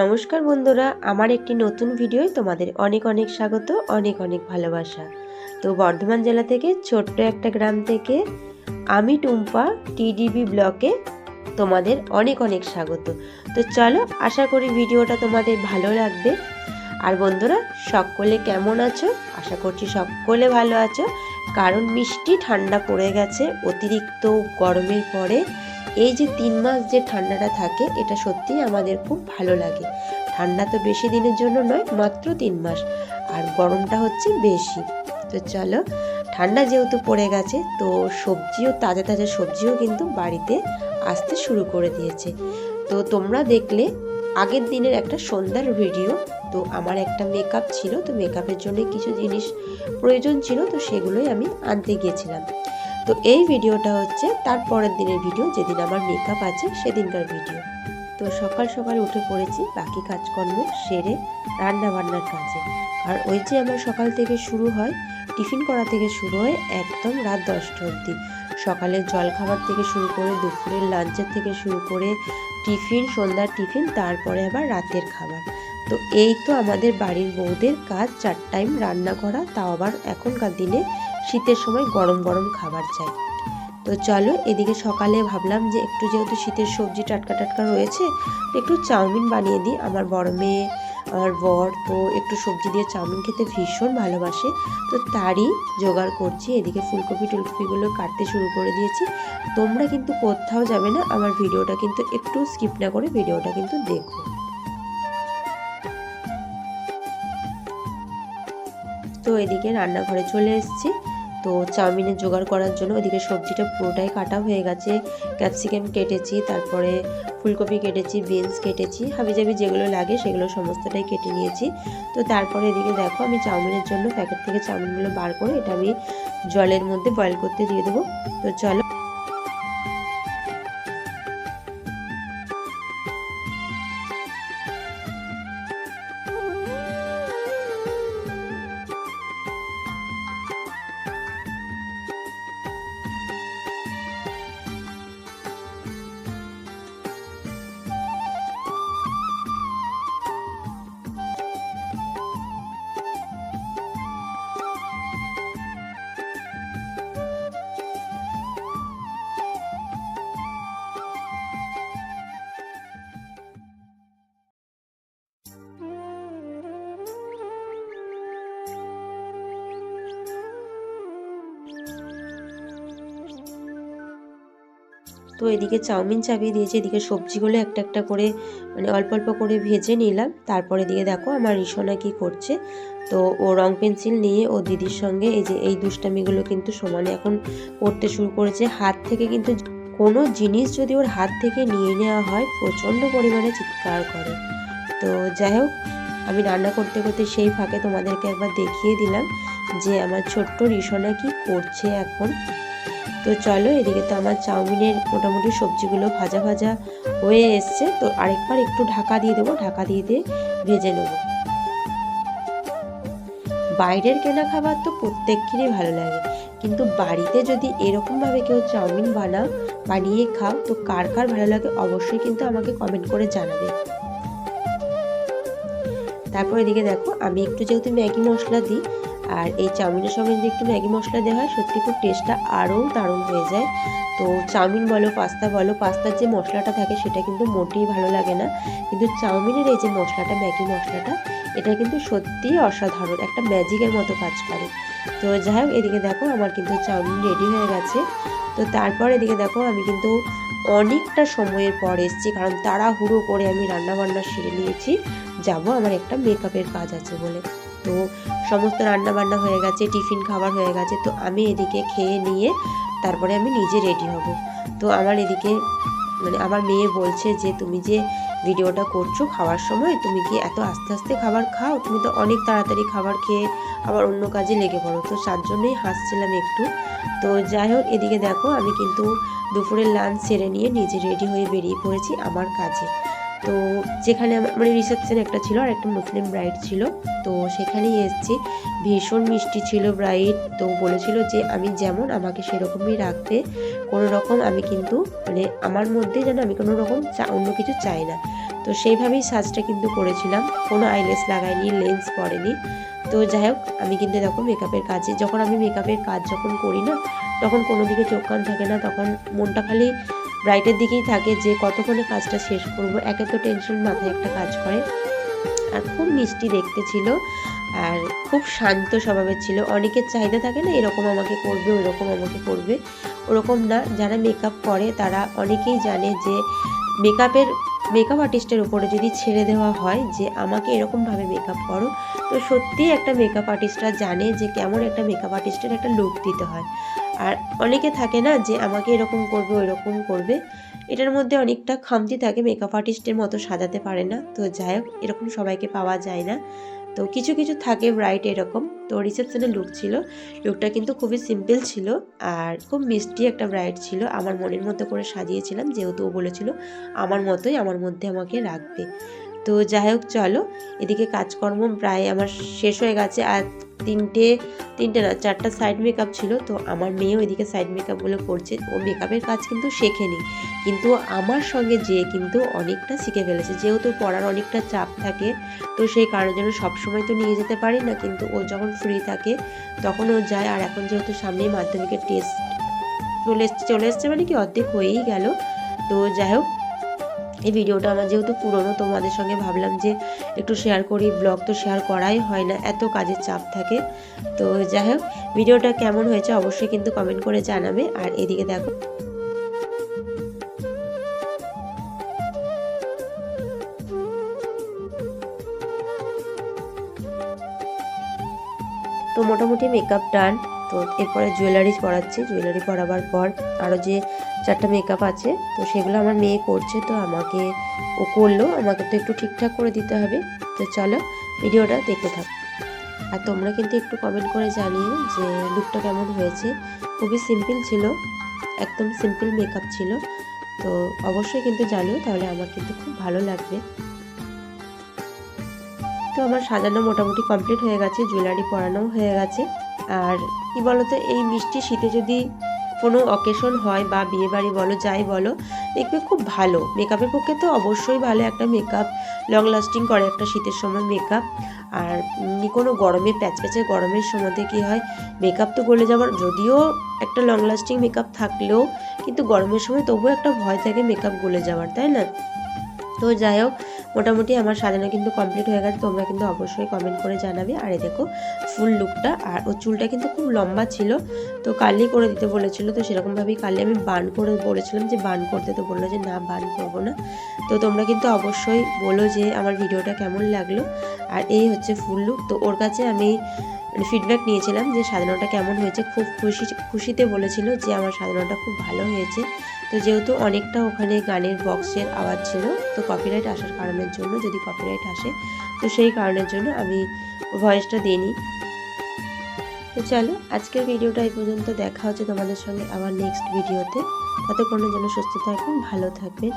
নমস্কার বন্ধুরা, আমার একটি নতুন ভিডিওয় তোমাদের অনেক অনেক স্বাগত, অনেক অনেক ভালোবাসা। তো বর্ধমান জেলা থেকে ছোট্ট একটা গ্রাম থেকে আমি টুম্পা, টিডিবি ব্লকে তোমাদের অনেক অনেক স্বাগত। তো চলো, আশা করি ভিডিওটা তোমাদের ভালো লাগবে। আর বন্ধুরা, সকলে কেমন আছো? আশা করছি সকলে ভালো আছো। কারণ মিষ্টি ঠান্ডা পড়ে গেছে, অতিরিক্ত গরমের পরে। এই যে তিন মাস যে ঠান্ডাটা থাকে, এটা সত্যিই আমাদের খুব ভালো লাগে। ঠান্ডা তো বেশি দিনের জন্য নয়, মাত্র তিন মাস। আর গরমটা হচ্ছে বেশি। তো চলো, ঠান্ডা যেহেতু পড়ে গেছে, তো সবজিও, তাজা তাজা সবজিও কিন্তু বাড়িতে আসতে শুরু করে দিয়েছে। তো তোমরা দেখলে আগের দিনের একটা সন্ধ্যার ভিডিও তো আমার একটা মেকআপ ছিল, তো মেকআপের জন্য কিছু জিনিস প্রয়োজন ছিল, তো সেগুলোই আমি আনতে গিয়েছিলাম। তো এই ভিডিওটা হচ্ছে তার পরের দিনের ভিডিও, যেদিন আমার মেকআপ আছে সেদিনকার ভিডিও। তো সকাল সকাল উঠে পড়েছি, বাকি কাজকর্ম সেরে রান্না বান্নার কাজে। আর ওই যে আমার সকাল থেকে শুরু হয়, টিফিন করা থেকে শুরু হয় একদম রাত দশটা অবধি। সকালের জল খাবার থেকে শুরু করে দুপুরের লাঞ্চের থেকে শুরু করে টিফিন, সন্ধ্যার টিফিন, তারপরে আবার রাতের খাবার। তো এই তো আমাদের বাড়ির বউদের কাজ, চার টাইম রান্না করা, তাও আবার এখনকার দিনে শীতের সময় গরম গরম খাবার চাই। তো চলো এদিকে সকালে ভাবলাম যে একটু যেহেতু শীতের সবজি টাটকা টাটকা রয়েছে একটু চাউমিন বানিয়ে দিই। আমার বড় মেয়ে, আমার বর তো একটু সবজি দিয়ে চাউমিন খেতে ভীষণ ভালোবাসে, তো তারই জোগাড় করছি। এদিকে ফুলকপি, টুলকপিগুলো কাটতে শুরু করে দিয়েছি। তোমরা কিন্তু কোথাও যাবে না, আমার ভিডিওটা কিন্তু একটু স্কিপ না করে ভিডিওটা কিন্তু দেখো। তো এদিকে রান্নাঘরে চলে এসেছি। তো চাউমিনের জোগাড় করার জন্য ওদিকে সবজিটা পুরোটাই কাটা হয়ে গেছে। ক্যাপসিকাম কেটেছি, তারপরে ফুলকপি কেটেছি, বিনস কেটেছি, হাবিজাবি যেগুলো লাগে সেগুলো সমস্তটাই কেটে নিয়েছি। তো তারপরে এদিকে দেখো আমি চাউমিনের জন্য প্যাকেট থেকে চাউমিনগুলো বার করে এটা আমি জলের মধ্যে বয়েল করতে দিয়ে দেবো। তো চলো তো এদিকে চাউমিন চাপিয়ে দিয়েছি, এদিকে সবজিগুলো একটা একটা করে মানে অল্প অল্প করে ভেজে নিলাম। তারপরে এদিকে দেখো আমার রিসোনা কি করছে। তো ও রং পেন্সিল নিয়ে ও দিদির সঙ্গে এই যে এই দুষ্টামিগুলো কিন্তু সমানে এখন করতে শুরু করেছে। হাত থেকে কিন্তু কোনো জিনিস যদি ওর হাত থেকে নিয়ে নেওয়া হয়, প্রচণ্ড পরিমাণে চিৎকার করে। তো যাই হোক, আমি রান্না করতে করতে সেই ফাঁকে তোমাদেরকে একবার দেখিয়ে দিলাম যে আমার ছোট্ট রিসোনা কি করছে এখন। তো চলো, এদিকে তো আমার চাউমিনের মোটামুটি সবজিগুলো ভাজা ভাজা হয়ে এসছে। তো আরেকবার একটু ঢাকা দিয়ে দেবো, ঢাকা দিয়ে দিয়ে ভেজে নেব। বাইরের কেনা খাবার তো প্রত্যেকেরই ভালো লাগে। কিন্তু বাড়িতে যদি এরকমভাবে কেউ চাউমিন বানাও বানিয়ে খাও, তো কার কার ভালো লাগে অবশ্যই কিন্তু আমাকে কমেন্ট করে জানাবে। তারপর এদিকে দেখো, আমি একটু যেহেতু ম্যাগি মশলা দিই আর এই চাউমিনের সঙ্গে যদি একটু ম্যাগি মশলা দেওয়া হয়, সত্যি খুব টেস্টটা আরও দারুণ হয়ে যায়। তো চাউমিন বলো, পাস্তা বলো, পাস্তার যে মশলাটা থাকে সেটা কিন্তু মোটেই ভালো লাগে না। কিন্তু চাউমিনের এই যে মশলাটা, ম্যাগি মশলাটা, এটা কিন্তু সত্যিই অসাধারণ, একটা ম্যাজিকের মতো কাজ করে। তো যাই হোক, এদিকে দেখো আমার কিন্তু চাউমিন রেডি হয়ে গেছে। তো তারপর এদিকে দেখো আমি কিন্তু অনেকটা সময়ের পর এসেছি, কারণ তাড়াহুড়ো করে আমি রান্না বান্না সেরে নিয়েছি। যাব, আমার একটা মেকআপের কাজ আছে বলে। তো সমস্ত রান্না বান্না হয়ে গেছে, টিফিন খাবার হয়ে গেছে, তো আমি এদিকে খেয়ে নিয়ে তারপরে আমি নিজে রেডি হব। তো আমার এদিকে মানে আমার মেয়ে বলছে যে, তুমি যে ভিডিওটা করছ খাওয়ার সময়, তুমি কি এত আস্তে আস্তে খাবার খাও? তুমি তো অনেক তাড়াতাড়ি খাবার খেয়ে আবার অন্য কাজে লেগে পড়ো। তো তার জন্যই হাসছিলাম একটু। তো যাই হোক, এদিকে দেখো, আমি কিন্তু দুপুরের লাঞ্চ সেরে নিয়ে নিজে রেডি হয়ে বেরিয়ে পড়েছি আমার কাজে। তো যেখানে আমার মানে রিসেপশন একটা ছিল আর একটা মুসলিম ব্রাইড ছিল। তো সেখানেই এসেছি। ভীষণ মিষ্টি ছিল ব্রাইড তো বলেছিল যে, আমি যেমন আমাকে সেরকমই রাখতে, কোনো রকম আমি কিন্তু মানে আমার মধ্যে যেন আমি কোনো রকম চা, অন্য কিছু চাই না। তো সেইভাবেই সাজটা কিন্তু করেছিলাম। কোনো আইলেস লাগাইনি লেন্স পরেনি। তো যাই হোক, আমি কিন্তু দেখো মেকআপের কাজে, যখন আমি মেকআপের কাজ যখন করি না, তখন কোনো দিকে চোখ কান থাকে না, তখন মনটা খালি ব্রাইটের দিকেই থাকে যে কতক্ষণে কাজটা শেষ করব, একে তো টেনশন মাথায় একটা কাজ করে। আর খুব মিষ্টি দেখতে ছিল, আর খুব শান্ত স্বভাবের ছিল। অনেকের চাহিদা থাকে না, এরকম আমাকে করবে, ওইরকম আমাকে করবে। ওরকম না, যারা মেকআপ করে, তারা অনেকেই জানে যে মেকআপের মেকআপ আর্টিস্টের উপরে যদি ছেড়ে দেওয়া হয় যে আমাকে এরকমভাবে মেকআপ করো, তো সত্যিই একটা মেকআপ আর্টিস্টরা জানে যে কেমন একটা মেকআপ আর্টিস্টের একটা লুক দিতে হয়। আর অনেকে থাকে না যে আমাকে এরকম করবে ওই রকম করবে। এটার মধ্যে অনেকটা খামতি থাকে মেকআপ আর্টিস্টের মতো সাজাতে পারে না। তো যাই হোক, এরকম সবাইকে পাওয়া যায় না। তো কিছু কিছু থাকে ব্রাইট এরকম। তো রিসেপশনের লুক ছিল। লুকটা কিন্তু খুবই সিম্পল ছিল আর খুব মিষ্টি একটা ব্রাইট ছিল। আমার মনের মতো করে সাজিয়েছিলাম, যেহেতু ও বলেছিল, আমার মতোই আমার মধ্যে আমাকে রাখবে। তো যাই হোক, চলো। এদিকে কাজকর্ম প্রায় আমার শেষ হয়ে গেছে। আর তিনটে তিনটে না, চারটা সাইড মেকআপ ছিল, তো আমার মেয়েও এদিকে সাইড মেকআপগুলো করছে। ও মেকআপের কাজ কিন্তু শেখেনি। কিন্তু আমার সঙ্গে যে কিন্তু অনেকটা শিখে ফেলেছে। যেহেতু পড়ার অনেকটা চাপ থাকে, তো সেই কারণের জন্য সবসময় তো নিয়ে যেতে পারি না, কিন্তু ও যখন ফ্রি থাকে, তখন ও যায়। আর এখন যেহেতু সামনেই মাধ্যমিকের টেস্ট চলে এসছে চলে এসছে মানে কি অর্ধেক হয়েই গেল। তো যাই হোক এই ভিডিওটা আমার যেহেতু পুরনো, তোমাদের সঙ্গে ভাবলাম যে একটু শেয়ার করি ব্লগ তো শেয়ার করাই হয় না, এত কাজের চাপ থাকে। তো যাই হোক, ভিডিওটা কেমন হয়েছে অবশ্যই কিন্তু কমেন্ট করে জানাবে। আর এদিকে দেখো। তো মোটামুটি মেকআপ ডান তো এরপরে জুয়েলারি পরাচ্ছি। জুয়েলারি পরাবার পর আরও যে চারটা মেকআপ আছে, তো সেগুলো আমার মেয়ে করছে, তো আমাকে ও করল, আমাকে তো একটু ঠিকঠাক করে দিতে হবে, তো চলো ভিডিওটা দেখতে থাক। আর তোমরা কিন্তু একটু কমেন্ট করে জানিও যে লুকটা কেমন হয়েছে। খুবই সিম্পল ছিল, একদম সিম্পল মেকআপ ছিল, তো অবশ্যই কিন্তু জানিও, তাহলে আমার কিন্তু খুব ভালো লাগবে। তো আমার সাজানো মোটামুটি কমপ্লিট হয়ে গেছে জুয়েলারি পরানো হয়ে গেছে, আর কি বলতো, এই মিষ্টি শীতে যদি কোনো অকেশন হয় বা বিয়ে বাড়ি বলো, যাই বলো, দেখবে খুব ভালো। মেকআপের পক্ষে তো অবশ্যই ভালো একটা মেকআপ লং লাস্টিং করে একটা শীতের সময় মেকআপ আর কোনো গরমে প্যাচ প্যাচে গরমের সময়তে কী হয় মেকআপ তো গলে যাবার যদিও একটা লং লাস্টিং মেকআপ থাকলেও, কিন্তু গরমের সময় তবুও একটা ভয় থাকে মেকআপ গলে যাওয়ার, তাই না? তো যাই হোক মোটামুটি আমার সাজানো কিন্তু কমপ্লিট হয়ে গেছে, তোমরা কিন্তু অবশ্যই কমেন্ট করে জানাবে। আর এ দেখো ফুল লুকটা আর ও চুলটা কিন্তু খুব লম্বা ছিল, তো কালি করে দিতে বলেছিল, তো সেরকমভাবেই কালি আমি বান করে বলেছিলাম যে বান করতে, তো বলল যে না, বান করব না। তো তোমরা কিন্তু অবশ্যই বলো যে আমার ভিডিওটা কেমন লাগল। আর এই হচ্ছে ফুল লুক তো ওর কাছে আমি মানে ফিডব্যাক নিয়েছিলাম যে সাজানোটা কেমন হয়েছে, খুব খুশি, খুশিতে বলেছিল যে আমার সাজানোটা খুব ভালো হয়েছে। তো যেহেতু অনেকটা ওখানে গানের বক্সের আওয়াজ ছিল, তো কপিরাইট আসার কারণের জন্য, যদি কপিরাইট আসে, তো সেই কারণের জন্য আমি ভয়েসটা দিইনি। তো চলো, আজকের ভিডিওটা এই পর্যন্ত, দেখা হচ্ছে তোমাদের সঙ্গে আবার নেক্সট ভিডিওতে ততক্ষণের জন্য সুস্থ থাকবেন ভালো থাকবেন।